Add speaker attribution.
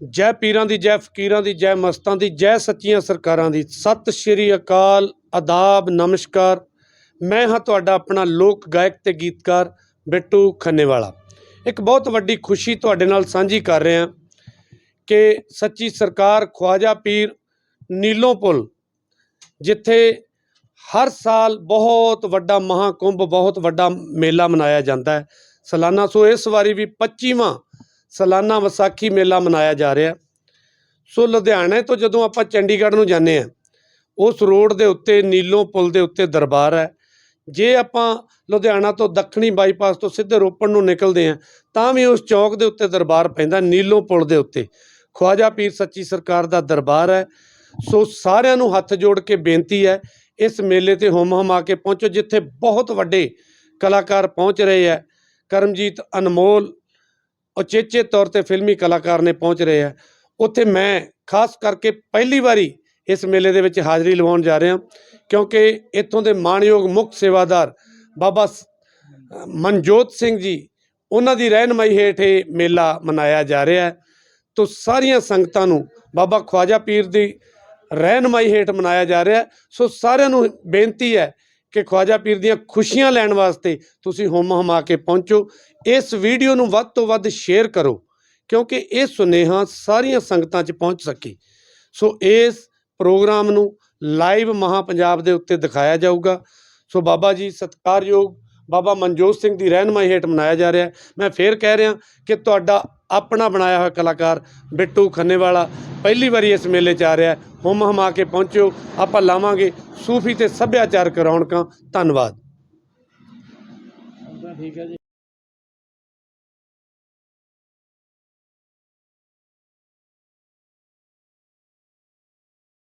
Speaker 1: ਜੈ ਪੀਰਾਂ ਦੀ, ਜੈ ਫਕੀਰਾਂ ਦੀ, ਜੈ ਮਸਤਾਂ ਦੀ, ਜੈ ਸੱਚੀਆਂ ਸਰਕਾਰਾਂ ਦੀ। ਸਤਿ ਸ਼੍ਰੀ ਅਕਾਲ, ਆਦਾਬ, ਨਮਸਕਾਰ। ਮੈਂ ਹਾਂ ਤੁਹਾਡਾ ਆਪਣਾ ਲੋਕ ਗਾਇਕ ਤੇ ਗੀਤਕਾਰ ਬਿੱਟੂ ਖੰਨੇਵਾਲਾ। ਇੱਕ ਬਹੁਤ ਵੱਡੀ ਖੁਸ਼ੀ ਤੁਹਾਡੇ ਨਾਲ ਸਾਂਝੀ ਕਰ ਰਿਹਾ ਕਿ ਸੱਚੀ ਸਰਕਾਰ ਖਵਾਜਾ ਪੀਰ ਨੀਲੋਂ ਪੁਲ, ਜਿੱਥੇ ਹਰ ਸਾਲ ਬਹੁਤ ਵੱਡਾ ਮਹਾਕੁੰਭ, ਬਹੁਤ ਵੱਡਾ ਮੇਲਾ ਮਨਾਇਆ ਜਾਂਦਾ ਹੈ। ਸਾਲਾਨਾ ਸੋ ਇਸ ਵਾਰੀ ਵੀ 25ਵਾਂ ਸਾਲਾਨਾ ਵਿਸਾਖੀ ਮੇਲਾ ਮਨਾਇਆ ਜਾ ਰਿਹਾ। ਸੋ ਲੁਧਿਆਣੇ ਤੋਂ ਜਦੋਂ ਆਪਾਂ ਚੰਡੀਗੜ੍ਹ ਨੂੰ ਜਾਂਦੇ ਆ ਉਸ ਰੋਡ ਦੇ ਉੱਤੇ, ਨੀਲੋਂ ਪੁਲ ਦੇ ਉੱਤੇ ਦਰਬਾਰ ਹੈ। ਜੇ ਆਪਾਂ ਲੁਧਿਆਣਾ ਤੋਂ ਦੱਖਣੀ ਬਾਈਪਾਸ ਤੋਂ ਸਿੱਧੇ ਰੋਪੜ ਨੂੰ ਨਿਕਲਦੇ ਆ ਤਾਂ ਵੀ ਉਸ ਚੌਕ ਦੇ ਉੱਤੇ ਦਰਬਾਰ ਪੈਂਦਾ, ਨੀਲੋਂ ਪੁਲ ਦੇ ਉੱਤੇ। ਖਵਾਜਾ ਪੀਰ ਸੱਚੀ ਸਰਕਾਰ ਦਾ ਦਰਬਾਰ ਹੈ। ਸੋ ਸਾਰਿਆਂ ਨੂੰ ਹੱਥ ਜੋੜ ਕੇ ਬੇਨਤੀ ਹੈ, ਇਸ ਮੇਲੇ ਤੇ ਹੁਮ ਆ ਕੇ ਪਹੁੰਚੋ, ਜਿੱਥੇ ਬਹੁਤ ਵੱਡੇ ਕਲਾਕਾਰ ਪਹੁੰਚ ਰਹੇ ਹੈ। ਕਰਮਜੀਤ ਅਨਮੋਲ ਉਚੇਚੇ ਤੌਰ ਤੇ ਫਿਲਮੀ ਕਲਾਕਾਰ ਨੇ ਪਹੁੰਚ ਰਹੇ ਹੈ ਉੱਥੇ ਮੈਂ ਖਾਸ ਕਰਕੇ ਪਹਿਲੀ ਵਾਰੀ ਇਸ ਮੇਲੇ ਦੇ ਵਿੱਚ ਹਾਜ਼ਰੀ ਲਵਾਉਣ ਜਾ ਰਿਹਾ ਕਿਉਂਕਿ ਇੱਥੋਂ ਦੇ ਮਾਣਯੋਗ ਮੁੱਖ ਸੇਵਾਦਾਰ ਬਾਬਾ ਸ- ਮਨਜੋਤ ਸਿੰਘ ਜੀ, ਉਹਨਾਂ ਦੀ ਰਹਿਨਮਾਈ ਹੇਠ ਇਹ ਮੇਲਾ ਮਨਾਇਆ ਜਾ ਰਿਹਾ ਹੈ। ਤੋ ਸਾਰੀਆਂ ਸੰਗਤਾਂ ਨੂੰ ਬਾਬਾ ਖਵਾਜਾ ਪੀਰ ਦੀ ਰਹਿਨਮਾਈ ਹੇਠ ਮਨਾਇਆ ਜਾ ਰਿਹਾ ਸੋ ਸਾਰਿਆਂ ਨੂੰ ਬੇਨਤੀ ਹੈ ਕਿ ਖਵਾਜਾ ਪੀਰ ਦੀਆਂ ਖੁਸ਼ੀਆਂ ਲੈਣ ਵਾਸਤੇ ਤੁਸੀਂ ਹੁਮ ਹਮਾ ਕੇ ਪਹੁੰਚੋ। ਇਸ ਵੀਡੀਓ ਨੂੰ ਵੱਧ ਤੋਂ ਵੱਧ ਸ਼ੇਅਰ ਕਰੋ, ਕਿਉਂਕਿ ਇਹ ਸੁਨੇਹਾ ਸਾਰੀਆਂ ਸੰਗਤਾਂ 'ਚ ਪਹੁੰਚ ਸਕੇ। ਸੋ ਇਸ ਪ੍ਰੋਗਰਾਮ ਨੂੰ ਲਾਈਵ ਮਹਾ ਪੰਜਾਬ ਦੇ ਉੱਤੇ ਦਿਖਾਇਆ ਜਾਊਗਾ। ਸੋ ਬਾਬਾ ਜੀ, ਸਤਿਕਾਰਯੋਗ ਬਾਬਾ ਮਨਜੋਤ ਸਿੰਘ ਦੀ ਰਹਿਨਮਾਈ ਹੇਠ ਮਨਾਇਆ ਜਾ ਰਿਹਾ। ਮੈਂ ਫੇਰ ਕਹਿ ਰਿਹਾ ਕਿ ਤੁਹਾਡਾ ਆਪਣਾ ਬਣਾਇਆ ਹੋਇਆ ਕਲਾਕਾਰ ਬਿੱਟੂ ਖੰਨੇਵਾਲਾ ਪਹਿਲੀ ਵਾਰੀ ਇਸ ਮੇਲੇ 'ਚ ਆ ਰਿਹਾ ਹੈ। ਹੁਮ ਹਮਾ ਕੇ ਪਹੁੰਚਿਓ ਆਪਾਂ ਲਾਵਾਂਗੇ ਸੂਫੀ ਤੇ ਸੱਭਿਆਚਾਰਕ ਰੌਣਕਾਂ। ਧੰਨਵਾਦ।
Speaker 2: ਠੀਕ ਹੈ ਜੀ।